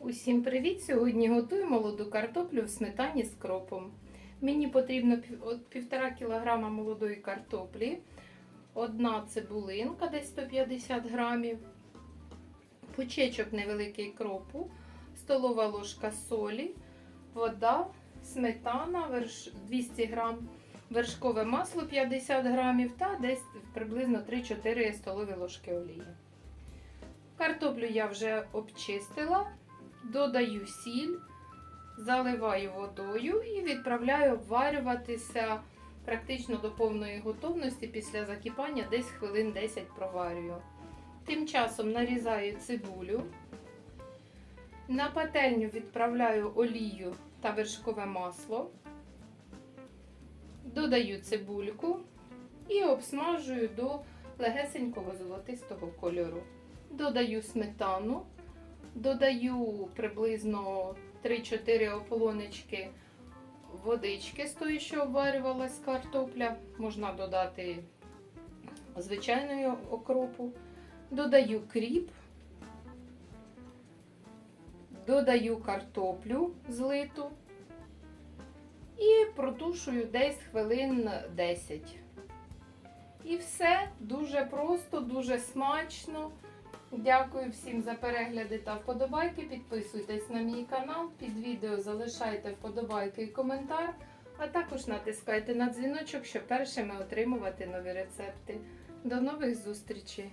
Усім привіт! Сьогодні готую молоду картоплю в сметані з кропом. Мені потрібно пів- от півтора кілограма молодої картоплі, одна цибулинка, десь 150 грамів, пучечок невеликий кропу, столова ложка солі, вода, сметана 200 грам, вершкове масло 50 грамів та десь приблизно 3-4 столові ложки олії. Картоплю я вже обчистила. Додаю сіль, заливаю водою і відправляю обварюватися практично до повної готовності після закипання, десь хвилин 10 проварюю. Тим часом нарізаю цибулю. На пательню відправляю олію та вершкове масло. Додаю цибульку і обсмажую до легесенького золотистого кольору. Додаю сметану. Додаю приблизно 3-4 ополонечки водички з тої, що обварювалась картопля. Можна додати звичайної окропу. Додаю кріп, додаю картоплю злиту і протушую десь хвилин 10. І все дуже просто, дуже смачно. Дякую всім за перегляди та вподобайки. Підписуйтесь на мій канал. Під відео залишайте вподобайки і коментар, а також натискайте на дзвіночок, щоб першими отримувати нові рецепти. До нових зустрічей!